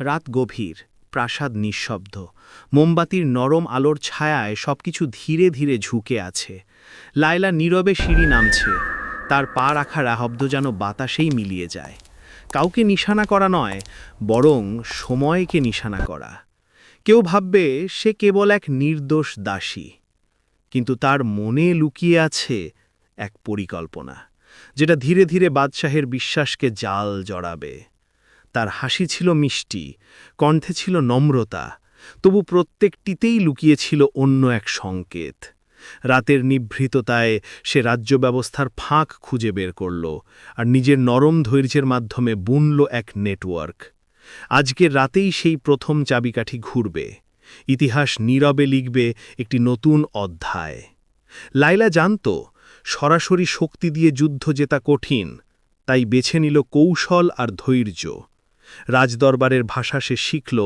রাত গভীর, প্রাসাদ নিঃশব্দ। মোমবাতির নরম আলোর ছায়ায় সবকিছু ধীরে ধীরে ঝুঁকে আছে। লায়লা নীরবে সিঁড়ি নামছে। তার পা রাখা রাহব্দ যেন বাতাসেই মিলিয়ে যায়। কাউকে নিশানা করা নয়, বরং সময়কে নিশানা করা। কেউ ভাববে, সে কেবল এক নির্দোষ দাসী। কিন্তু তার মনে লুকিয়ে আছে এক পরিকল্পনা, যেটা ধীরে ধীরে বাদশাহের বিশ্বাসকে জাল জড়াবে। তার হাসি ছিল মিষ্টি, কণ্ঠে ছিল নম্রতা, তবু প্রত্যেকটিতেই লুকিয়েছিল অন্য এক সংকেত। রাতের নিভৃততায় সে রাজ্য ব্যবস্থার ফাঁক খুঁজে বের করল আর নিজের নরম ধৈর্যের মাধ্যমে বুনল এক নেটওয়ার্ক। আজকে রাতেই সেই প্রথম চাবিকাঠি ঘুরবে। ইতিহাস নীরবে লিখবে একটি নতুন অধ্যায়। লাইলা জানত, সরাসরি শক্তি দিয়ে যুদ্ধ জেতা কঠিন, তাই বেছে নিল কৌশল আর ধৈর্য। রাজদরবারের ভাষা সে শিখল,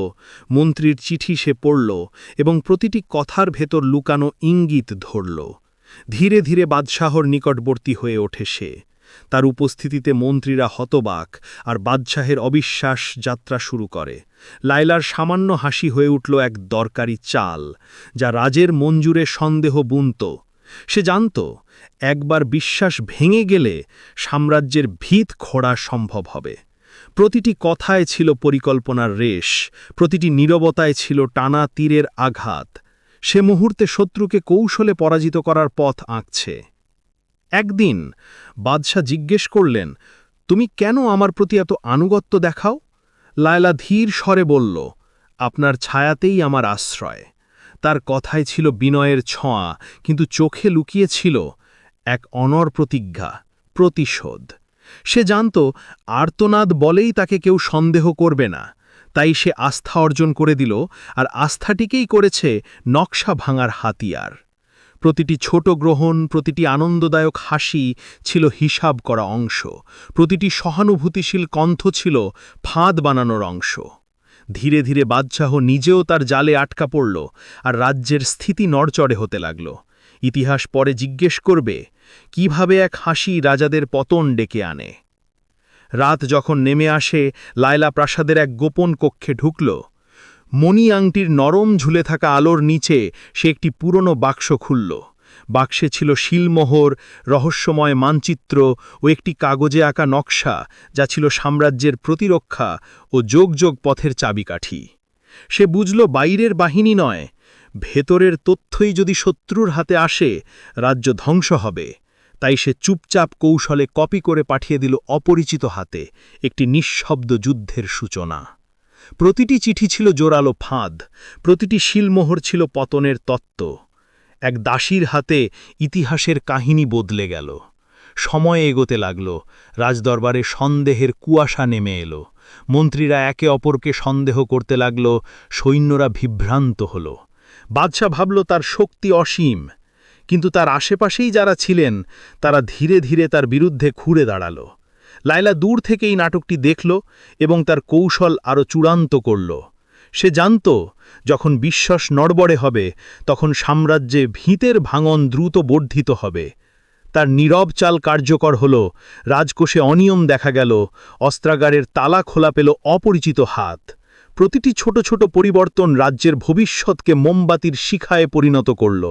মন্ত্রীর চিঠি সে পড়ল এবং প্রতিটি কথার ভেতর লুকানো ইঙ্গিত ধরল। ধীরে ধীরে বাদশাহর নিকটবর্তী হয়ে ওঠে সে। তার উপস্থিতিতে মন্ত্রীরা হতবাক আর বাদশাহের অবিশ্বাস যাত্রা শুরু করে। লাইলার সামান্য হাসি হয়ে উঠল এক দরকারি চাল, যা রাজের মঞ্জুরে সন্দেহ বুনত। সে জানত, একবার বিশ্বাস ভেঙে গেলে সাম্রাজ্যের ভিত খোড়া সম্ভব হবে। প্রতিটি কথায় ছিল পরিকল্পনার রেশ, প্রতিটি নীরবতায় ছিল টানা তীরের আঘাত। সে মুহূর্তে শত্রুকে কৌশলে পরাজিত করার পথ আঁকছে। একদিন বাদশাহ জিজ্ঞেস করলেন, তুমি কেন আমার প্রতি এত আনুগত্য দেখাও? লায়লা ধীর স্বরে বলল, আপনার ছায়াতেই আমার আশ্রয়। তার কথায় ছিল বিনয়ের ছোঁয়া, কিন্তু চোখে লুকিয়েছিল এক অনর প্রতিজ্ঞা, প্রতিশোধ। সে জানত, আর্তনাদ বলেই তাকে কেউ সন্দেহ করবে না। তাই সে আস্থা অর্জন করে দিল, আর আস্থাটিকেই করেছে নকশা ভাঙার হাতিয়ার। প্রতিটি ছোট গ্রহণ, প্রতিটি আনন্দদায়ক হাসি ছিল হিসাব করা অংশ। প্রতিটি সহানুভূতিশীল কণ্ঠ ছিল ফাঁদ বানানোর অংশ। ধীরে ধীরে বাদশাহ নিজেও তার জালে আটকা পড়ল, আর রাজ্যের স্থিতি নড়চড়ে হতে লাগল। ইতিহাস পরে জিজ্ঞেস করবে, কীভাবে এক হাসি রাজাদের পতন ডেকে আনে? রাত যখন নেমে আসে, লায়লা প্রাসাদের এক গোপন কক্ষে ঢুকল। মণি আংটির নরম ঝুলে থাকা আলোর নিচে সে একটি পুরনো বাক্স খুলল। বাক্সে ছিল শিলমোহর, রহস্যময় মানচিত্র ও একটি কাগজে আঁকা নকশা, যা ছিল সাম্রাজ্যের প্রতিরক্ষা ও যোগ যোগ পথের চাবিকাঠি। সে বুঝল বাইরের বাহিনী নয় ভেতরের তথ্যই যদি শত্রুর হাতে আসে, রাজ্য ধ্বংস হবে। তাই সে চুপচাপ কৌশলে কপি করে পাঠিয়ে দিল অপরিচিত হাতে একটি নিঃশব্দ যুদ্ধের সূচনা। প্রতিটি চিঠি ছিল জোরালো ফাঁদ, প্রতিটি শিলমোহর ছিল পতনের তত্ত্ব। এক দাসীর হাতে ইতিহাসের কাহিনী বদলে গেল। সময় এগোতে লাগল, রাজদরবারে সন্দেহের কুয়াশা নেমে এলো। মন্ত্রীরা একে অপরকে সন্দেহ করতে লাগল, সৈন্যরা বিভ্রান্ত হল। বাদশাহ ভাবল, তার শক্তি অসীম। কিন্তু তার আশেপাশেই যারা ছিলেন, তারা ধীরে ধীরে তার বিরুদ্ধে ঘুরে দাঁড়াল। লাইলা দূর থেকে এই নাটকটি দেখল এবং তার কৌশল আরও চূড়ান্ত করল। সে জানত, যখন বিশ্বাস নড়বড়ে হবে, তখন সাম্রাজ্যে ভিতের ভাঙন দ্রুত বর্ধিত হবে। তার নীরব চাল কার্যকর হল, রাজকোষে অনিয়ম দেখা গেল, অস্ত্রাগারের তালা খোলা পেল অপরিচিত হাত। প্রতিটি ছোট ছোট পরিবর্তন রাজ্যের ভবিষ্যৎকে মোমবাতির শিখায় পরিণত করল।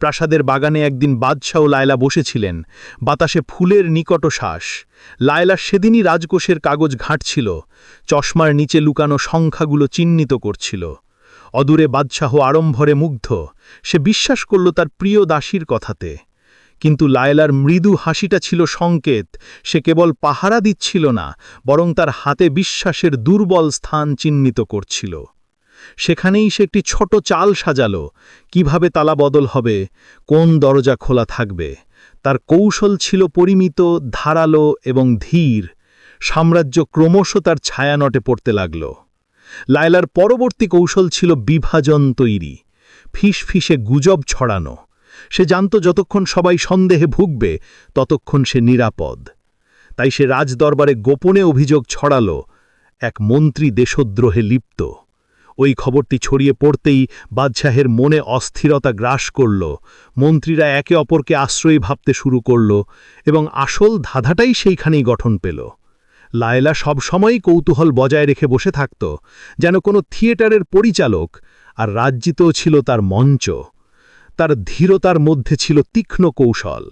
প্রাসাদের বাগানে একদিন বাদশাহ লায়লা বসেছিলেন। বাতাসে ফুলের নিকট শ্বাস লায়লা সেদিনই রাজকোষের কাগজ ঘাঁটছিল। চশমার নিচে লুকানো সংখ্যাগুলো চিহ্নিত করছিল। অদূরে বাদশাহ আড়ম্ভরে মুগ্ধ। সে বিশ্বাস করল তার প্রিয় দাসীর কথাতে। কিন্তু লায়লার মৃদু হাসিটা ছিল সংকেত। সে কেবল পাহারা দিচ্ছিল না, বরং তার হাতে বিশ্বাসের দুর্বল স্থান চিহ্নিত করছিল। সেখানেই সে একটি ছোট চাল সাজালো। কীভাবে তালা বদল হবে? কোন দরজা খোলা থাকবে? তার কৌশল ছিল পরিমিত, ধারালো এবং ধীর। সাম্রাজ্য ক্রমশ তার ছায়ানটে পড়তে লাগল। লায়লার পরবর্তী কৌশল ছিল বিভাজন তৈরি। ফিস ফিসে গুজব ছড়ানো। সে জানত যতক্ষণ সবাই সন্দেহে ভুগবে, ততক্ষণ সে নিরাপদ। তাই সে রাজদরবারে গোপনে অভিযোগ ছড়াল, এক মন্ত্রী দেশদ্রোহে লিপ্ত। ওই খবরটি ছড়িয়ে পড়তেই বাদশাহের মনে অস্থিরতা গ্রাস করল। মন্ত্রীরা একে অপরকে আশ্রয়ী ভাবতে শুরু করল এবং আসল ধাঁধাটাই সেইখানেই গঠন পেল। লায়লা সবসময়ই কৌতূহল বজায় রেখে বসে থাকত, যেন কোনো থিয়েটারের পরিচালক আর রাজ্যিতেও ছিল তার মঞ্চ। তার ধীরতার মধ্যে ছিল তীক্ষ্ণ কৌশল।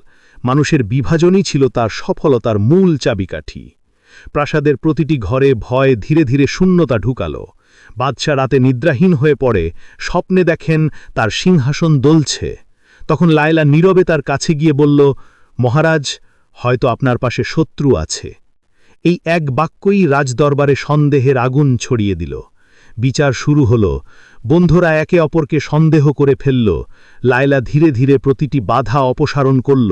মানুষের বিভাজনই ছিল তার সফলতার মূল চাবিকাঠি। প্রাসাদের প্রতিটি ঘরে ভয় ধীরে ধীরে শূন্যতা ঢুকাল। বাদশা রাতে নিদ্রাহীন হয়ে পড়ে, স্বপ্নে দেখেন তার সিংহাসন দলছে। তখন লায়লা নীরবে তার কাছে গিয়ে বলল, মহারাজ, হয়তো আপনার পাশে শত্রু আছে। এই এক বাক্যই রাজদরবারে সন্দেহের আগুন ছড়িয়ে দিল। বিচার শুরু হল। বন্ধুরা একে অপরকে সন্দেহ করে ফেলল। লায়লা ধীরে ধীরে প্রতিটি বাধা অপসারণ করল,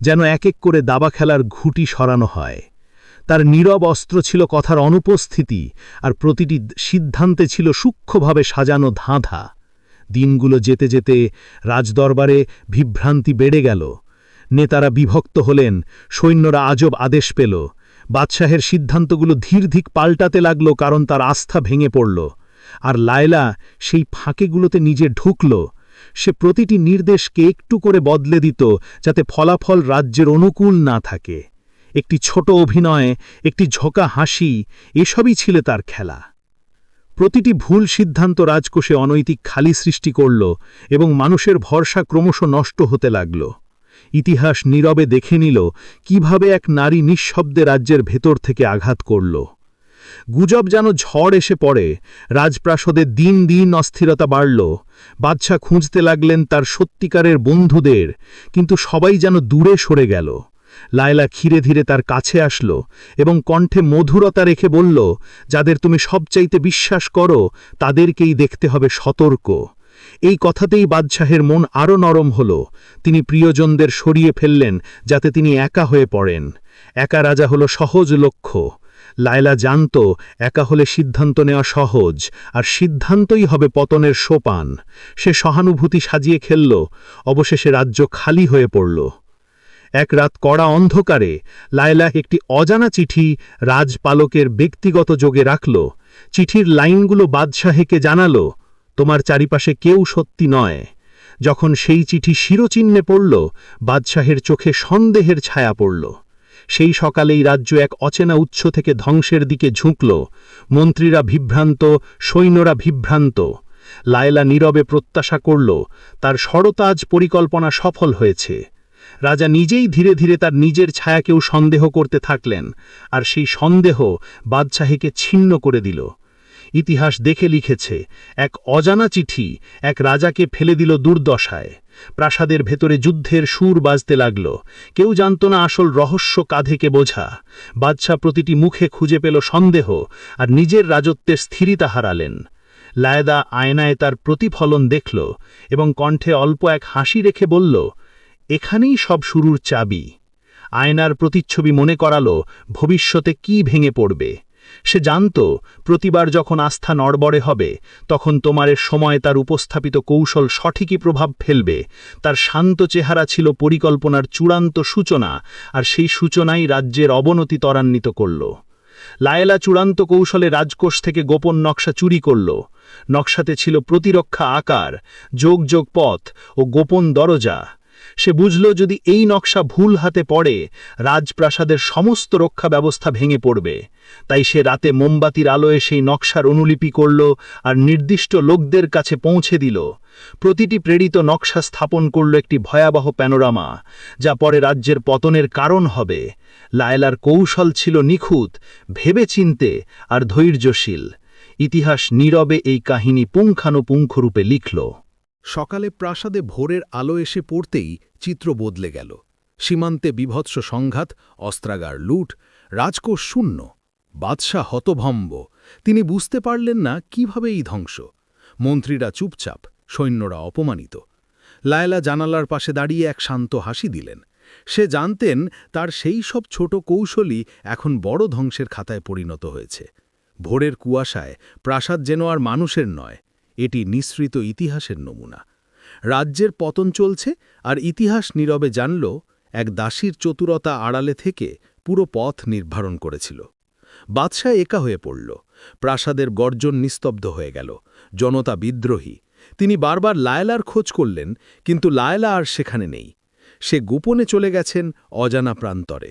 যেন এক এক করে দাবা খেলার ঘুটি সরানো হয়। তার নীরব অস্ত্র ছিল কথার অনুপস্থিতি, আর প্রতিটি সিদ্ধান্তে ছিল সূক্ষ্মভাবে সাজানো ধাঁধা। দিনগুলো যেতে যেতে রাজদরবারে বিভ্রান্তি বেড়ে গেল। নেতারা বিভক্ত হলেন, সৈন্যরা আজব আদেশ পেল। বাদশাহের সিদ্ধান্তগুলো ধীর ধিক পাল্টাতে লাগল, কারণ তার আস্থা ভেঙে পড়ল। আর লায়লা সেই ফাঁকেগুলোতে নিজে ঢুকল। সে প্রতিটি নির্দেশকে একটু করে বদলে দিত যাতে ফলাফল রাজ্যের অনুকূল না থাকে। একটি ছোট অভিনয়, একটি ঝোঁকা হাসি, এসবই ছিল তার খেলা। প্রতিটি ভুল সিদ্ধান্ত রাজকোষে অনৈতিক খালি সৃষ্টি করল এবং মানুষের ভরসা ক্রমশ নষ্ট হতে লাগল। ইতিহাস নীরবে দেখে নিল কীভাবে এক নারী নিঃশব্দে রাজ্যের ভেতর থেকে আঘাত করল। গুজব যেন ঝড় এসে পড়ে, রাজপ্রাসাদে দিন দিন অস্থিরতা বাড়ল। বাদশা খুঁজতে লাগলেন তার সত্যিকারের বন্ধুদের, কিন্তু সবাই যেন দূরে সরে গেল। লায়লা ধীরে ধীরে তার কাছে আসল এবং কণ্ঠে মধুরতা রেখে বলল, যাদের তুমি সবচাইতে বিশ্বাস করো, তাদেরকেই দেখতে হবে সতর্ক। এই কথাতেই বাদশাহের মন আরও নরম হল। তিনি প্রিয়জনদের সরিয়ে ফেললেন, যাতে তিনি একা হয়ে পড়েন। একা রাজা হল সহজ লক্ষ্য। লায়লা জানত, একা হলে সিদ্ধান্ত নেওয়া সহজ, আর সিদ্ধান্তই হবে পতনের সোপান। সে সহানুভূতি সাজিয়ে খেলল, অবশেষে রাজ্য খালি হয়ে পড়ল। এক রাত কড়া অন্ধকারে লায়লা একটি অজানা চিঠি রাজপালকের ব্যক্তিগত যোগে রাখল। চিঠির লাইনগুলো বাদশাহেকে জানালো, তোমার চারিপাশে কেউ সত্যি নয়। যখন সেই চিঠি শিরোচিহ্নে পড়ল, বাদশাহের চোখে সন্দেহের ছায়া পড়ল। সেই সকালেই রাজ্য এক অচেনা উৎস থেকে ধ্বংসের দিকে ঝুঁকল। মন্ত্রীরা বিভ্রান্ত, সৈন্যরা বিভ্রান্ত। লায়লা নীরবে প্রত্যাশা করল, তার সরতাজ পরিকল্পনা সফল হয়েছে। রাজা নিজেই ধীরে ধীরে তার নিজের ছায়াকেও সন্দেহ করতে থাকলেন, আর সেই সন্দেহ বাদশাহীকে ছিন্ন করে দিল। ইতিহাস দেখে লিখেছে, এক অজানা চিঠি এক রাজাকে ফেলে দিল দুর্দশায়। প্রাসাদের ভেতরে যুদ্ধের সুর বাজতে লাগল। কেউ জানত না আসল রহস্য কাঁধেকে বোঝা। বাদশাহ প্রতিটি মুখে খুঁজে পেল সন্দেহ আর নিজের রাজত্বের স্থিরিতা হারালেন। লায়দা আয়নায় তার প্রতিফলন দেখল এবং কণ্ঠে অল্প এক হাসি রেখে বলল, এখানেই সব শুরুর চাবি। আয়নার প্রতিচ্ছবি মনে করালো, ভবিষ্যতে কি ভেঙে পড়বে? সে জানত, প্রতিবার যখন আস্থা নড়বড়ে হবে, তখন তোমারের সময় তার উপস্থাপিত কৌশল সঠিকই প্রভাব ফেলবে। তার শান্ত চেহারা ছিল পরিকল্পনার চূড়ান্ত সূচনা, আর সেই সূচনাই রাজ্যের অবনতি ত্বরান্বিত করল। লায়লা চূড়ান্ত কৌশলে রাজকোষ থেকে গোপন নকশা চুরি করল। নকশাতে ছিল প্রতিরক্ষা আকার, যোগ যোগ পথ ও গোপন দরজা। সে বুঝল যদি এই নকশা ভুল হাতে পড়ে, রাজপ্রাসাদের সমস্ত রক্ষা ব্যবস্থা ভেঙে পড়বে। তাই সে রাতে মোমবাতির আলোয় সেই নকশার অনুলিপি করল আর নির্দিষ্ট লোকদের কাছে পৌঁছে দিল। প্রতিটি প্রেরিত নকশা স্থাপন করল একটি ভয়াবহ প্যানোরামা, যা পরে রাজ্যের পতনের কারণ হবে। লায়লার কৌশল ছিল নিখুঁত ভেবে চিনতে আর ধৈর্যশীল। ইতিহাস নীরবে এই কাহিনী পুঙ্খানুপুঙ্খরূপে লিখল। সকালে প্রাসাদে ভোরের আলো এসে পড়তেই চিত্র বদলে গেল। সীমান্তে বিভৎস সংঘাত, অস্ত্রাগার লুট, রাজকোষ শূন্য, বাদশাহ হতভম্ব। তিনি বুঝতে পারলেন না কীভাবে এই ধ্বংস। মন্ত্রীরা চুপচাপ, সৈন্যরা অপমানিত। লায়লা জানালার পাশে দাঁড়িয়ে এক শান্ত হাসি দিলেন। সে জানতেন তার সেই সব ছোট কৌশলই এখন বড় ধ্বংসের খাতায় পরিণত হয়েছে। ভোরের কুয়াশায় প্রাসাদ যেন আর মানুষের নয় এটি নিঃসৃত ইতিহাসের নমুনা। রাজ্যের পতন চলছে আর ইতিহাস নীরবে জানল এক দাসীর চতুরতা আড়ালে থেকে পুরো পথ নির্ধারণ করেছিল। বাদশাহ একা হয়ে পড়ল। প্রাসাদের গর্জন নিস্তব্ধ হয়ে গেল। জনতা বিদ্রোহী। তিনি বারবার লায়লার খোঁজ করলেন, কিন্তু লায়লা আর সেখানে নেই। সে গোপনে চলে গেছেন অজানা প্রান্তরে।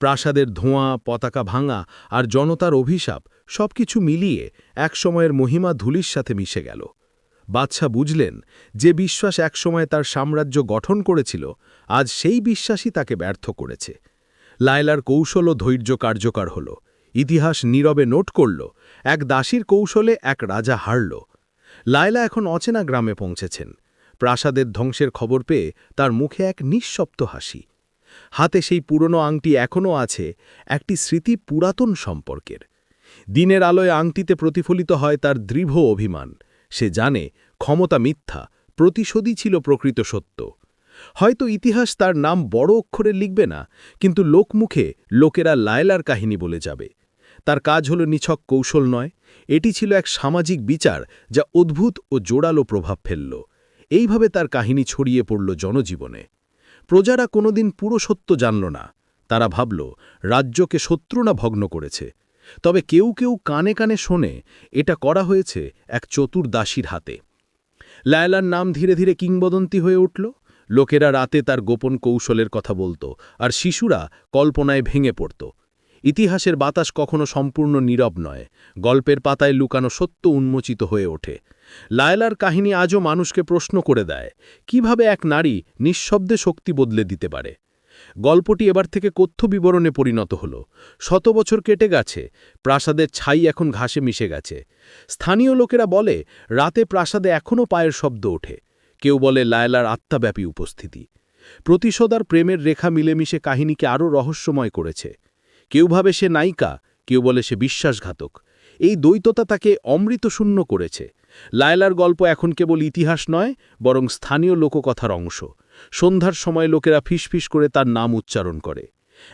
প্রাসাদের ধোঁয়া, পতাকা ভাঙা আর জনতার অভিশাপ সবকিছু মিলিয়ে একসময়ের মহিমা ধুলির সাথে মিশে গেল। বাদশা বুঝলেন যে বিশ্বাস একসময় তার সাম্রাজ্য গঠন করেছিল, আজ সেই বিশ্বাসই তাকে ব্যর্থ করেছে। লায়লার কৌশল ও ধৈর্য কার্যকর হল। ইতিহাস নীরবে নোট করল, এক দাসীর কৌশলে এক রাজা হারল। লায়লা এখন অচেনা গ্রামে পৌঁছেছেন। প্রাসাদের ধ্বংসের খবর পেয়ে তার মুখে এক নিঃশব্দ হাসি। হাতে সেই পুরনো আংটি এখনও আছে, একটি স্মৃতি পুরাতন সম্পর্কের। দিনের আলোয় আংটিতে প্রতিফলিত হয় তার দৃঢ় অভিমান। সে জানে, ক্ষমতা মিথ্যা, প্রতিশোধই ছিল প্রকৃত সত্য। হয়তো ইতিহাস তার নাম বড় অক্ষরে লিখবে না, কিন্তু লোকমুখে লোকেরা লায়লার কাহিনী বলে যাবে। তার কাজ হল নিছক কৌশল নয়, এটি ছিল এক সামাজিক বিচার যা অদ্ভুত ও জোরালো প্রভাব ফেলল। এইভাবে তার কাহিনী ছড়িয়ে পড়ল জনজীবনে। প্রজারা কোনোদিন পুরো সত্য জানল না। তারা ভাবল, রাজ্যকে শত্রু না ভগ্ন করেছে। তবে কেউ কেউ কানে কানে শোনে, এটা করা হয়েছে এক চতুর দাসীর হাতে। লায়লার নাম ধীরে ধীরে কিংবদন্তি হয়ে উঠল। লোকেরা রাতে তার গোপন কৌশলের কথা বলত, আর শিশুরা কল্পনায় ভেঙে পড়ত। ইতিহাসের বাতাস কখনো সম্পূর্ণ নীরব নয়, গল্পের পাতায় লুকানো সত্য উন্মোচিত হয়ে ওঠে। লায়লার কাহিনী আজও মানুষকে প্রশ্ন করে দেয়, কীভাবে এক নারী নিঃশব্দে শক্তি বদলে দিতে পারে? গল্পটি এবার থেকে কথ্য বিবরণে পরিণত হল। শত বছর কেটে গেছে, প্রাসাদের ছাই এখন ঘাসে মিশে গেছে। স্থানীয় লোকেরা বলে, রাতে প্রাসাদে এখনও পায়ের শব্দ ওঠে। কেউ বলে লায়লার আত্মাব্যাপী উপস্থিতি। প্রতিশোধার প্রেমের রেখা মিলেমিশে কাহিনীকে আরও রহস্যময় করেছে। কেউ ভাবে সে নায়িকা, কেউ বলে সে বিশ্বাসঘাতক। এই দ্বৈততা তাকে অমৃতশূন্য করেছে। লায়লার গল্প এখন কেবল ইতিহাস নয়, বরং স্থানীয় লোককথার অংশ। সন্ধ্যার সময় লোকেরা ফিসফিস করে তার নাম উচ্চারণ করে।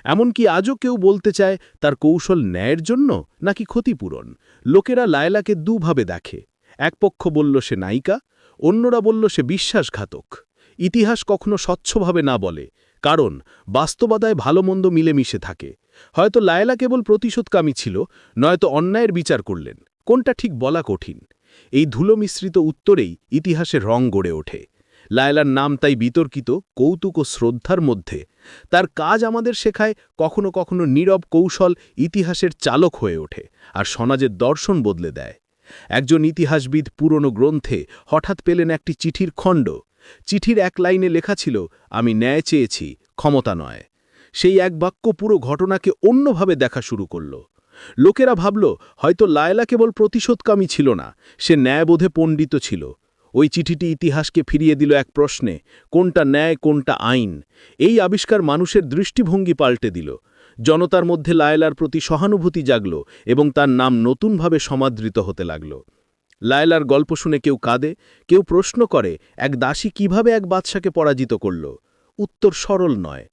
এমনকি আজও কেউ বলতে চায়, তার কৌশল ন্যায়ের জন্য নাকি ক্ষতিপূরণ? লোকেরা লায়লাকে দুভাবে দেখে। এক পক্ষ বলল সে নায়িকা, অন্যরা বলল সে বিশ্বাসঘাতক। ইতিহাস কখনো স্বচ্ছভাবে না বলে, কারণ বাস্তবতায় ভালো মন্দ মিলেমিশে থাকে। হয়তো লায়লা কেবল প্রতিশোধকামী ছিল, নয়তো অন্যায়ের বিচার করলেন। কোনটা ঠিক বলা কঠিন? এই ধুলো মিশ্রিত উত্তরেই ইতিহাসের রং গড়ে ওঠে। লায়লার নাম তাই বিতর্কিত, কৌতুক ও শ্রদ্ধার মধ্যে। তার কাজ আমাদের শেখায় কখনো কখনো নীরব কৌশল ইতিহাসের চালক হয়ে ওঠে আর সমাজের দর্শন বদলে দেয়। একজন ইতিহাসবিদ পুরনো গ্রন্থে হঠাৎ পেলেন একটি চিঠির খণ্ড। চিঠির এক লাইনে লেখা ছিল, আমি ন্যায় চেয়েছি, ক্ষমতা নয়। সেই এক বাক্য পুরো ঘটনাকে অন্যভাবে দেখা শুরু করল। লোকেরা ভাবল, হয়তো লায়লা কেবল প্রতিশোধকামী ছিল না, সে ন্যায়বোধে পণ্ডিত ছিল। ওই চিঠিটি ইতিহাসকে ফিরিয়ে দিল এক প্রশ্নে, কোনটা ন্যায়, কোনটা আইন? এই আবিষ্কার মানুষের দৃষ্টিভঙ্গি পাল্টে দিল। জনতার মধ্যে লায়লার প্রতি সহানুভূতি জাগল এবং তার নাম নতুনভাবে সমাদৃত হতে লাগল। লায়লার গল্প শুনে কেউ কাঁদে, কেউ প্রশ্ন করে, এক দাসী কীভাবে এক বাদশাকে পরাজিত করল? উত্তর সরল নয়।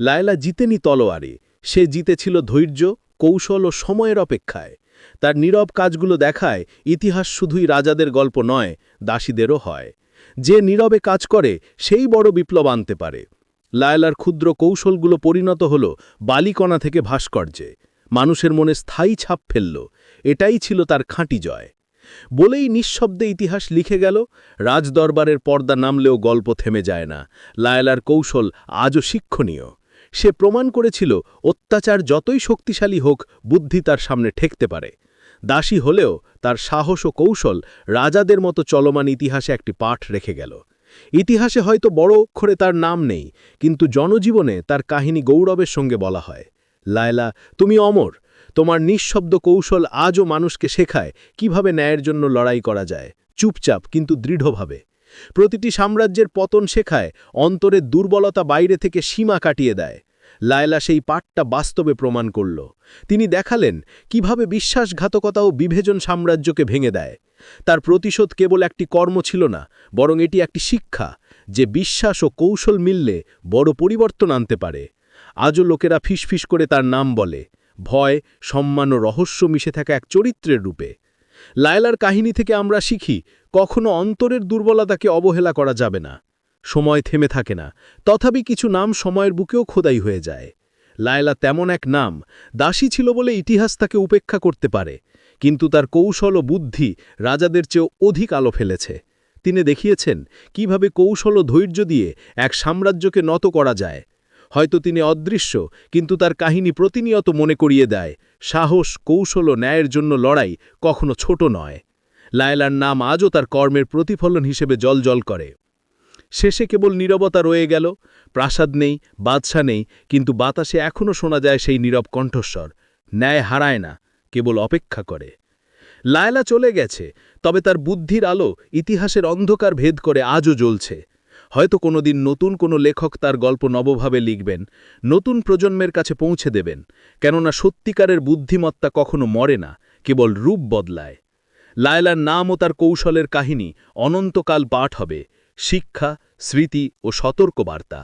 লায়লা জিতেনি তলোয়ারে। সে জিতেছিল ধৈর্য, কৌশল ও সময়ের অপেক্ষায়। তার নীরব কাজগুলো দেখায় ইতিহাস শুধুই রাজাদের গল্প নয়, দাসীদেরও হয়। যে নীরবে কাজ করে, সেই বড় বিপ্লব আনতে পারে। লায়লার ক্ষুদ্র কৌশলগুলো পরিণত হল বালিকণা থেকে ভাস্কর্যে। মানুষের মনে স্থায়ী ছাপ ফেলল। এটাই ছিল তার খাঁটি জয়। বলেই নিঃশব্দে ইতিহাস লিখে গেল। রাজদরবারের পর্দা নামলেও গল্প থেমে যায় না। লায়লার কৌশল আজও শিক্ষণীয়। সে প্রমাণ করেছিল, অত্যাচার যতই শক্তিশালী হোক, বুদ্ধি তার সামনে ঠেকতে পারে। দাসী হলেও তার সাহস ও কৌশল রাজাদের মতো চলমান ইতিহাসে একটি পাঠ রেখে গেল। ইতিহাসে হয়তো বড় অক্ষরে তার নাম নেই, কিন্তু জনজীবনে তার কাহিনী গৌরবের সঙ্গে বলা হয়। লায়লা, তুমি অমর। তোমার নিঃশব্দ কৌশল আজও মানুষকে শেখায় কীভাবে ন্যায়ের জন্য লড়াই করা যায়। চুপচাপ, কিন্তু দৃঢ়ভাবে। প্রতিটি সাম্রাজ্যের পতন শেখায় অন্তরের দুর্বলতা বাইরে থেকে সীমা কাটিয়ে দেয়। লায়লা সেই পাঠটা বাস্তবে প্রমাণ করল। তিনি দেখালেন কীভাবে বিশ্বাসঘাতকতা ও বিভেজন সাম্রাজ্যকে ভেঙে দেয়। তার প্রতিশোধ কেবল একটি কর্ম ছিল না, বরং এটি একটি শিক্ষা যে বিশ্বাস ও কৌশল মিললে বড় পরিবর্তন আনতে পারে। আজও লোকেরা ফিসফিস করে তার নাম বলে। ভয়, সম্মান ও রহস্য মিশে থাকা এক চরিত্রের রূপে। লায়লার কাহিনী থেকে আমরা শিখি, কখনো অন্তরের দুর্বলতাকে অবহেলা করা যাবে না। সময় থেমে থাকে না, তথাপি কিছু নাম সময়ের বুকেও খোদাই হয়ে যায়। লায়লা তেমন এক নাম, দাসী ছিল বলে ইতিহাস তাকে উপেক্ষা করতে পারে, কিন্তু তার কৌশল ও বুদ্ধি রাজাদের চেয়েও অধিক আলো ফেলেছে। তিনি দেখিয়েছেন, কীভাবে কৌশল ও ধৈর্য দিয়ে এক সাম্রাজ্যকে নত করা যায় হয়তো তিনি অদৃশ্য, কিন্তু তার কাহিনী প্রতিনিয়ত মনে করিয়ে দেয়। সাহস, কৌশল ও ন্যায়ের জন্য লড়াই কখনো ছোট নয়। লায়লার নাম আজও তার কর্মের প্রতিফলন হিসেবে জলজল করে। শেষে কেবল নীরবতা রয়ে গেল। প্রাসাদ নেই বাদশা নেই, কিন্তু বাতাসে এখনও শোনা যায় সেই নীরব কণ্ঠস্বর। ন্যায় হারায় না, কেবল অপেক্ষা করে। লায়লা চলে গেছে, তবে তার বুদ্ধির আলো ইতিহাসের অন্ধকার ভেদ করে আজও জ্বলছে। হয়তো কোনোদিন নতুন কোনো লেখক তার গল্প নবভাবে লিখবেন, নতুন প্রজন্মের কাছে পৌঁছে দেবেন, কেননা সত্যিকারের বুদ্ধিমত্তা কখনো মরে না, কেবল রূপ বদলায়। লায়লার নাম ও তার কৌশলের কাহিনী অনন্তকাল পাঠ হবে, শিক্ষা, স্মৃতি ও সতর্কবার্তা।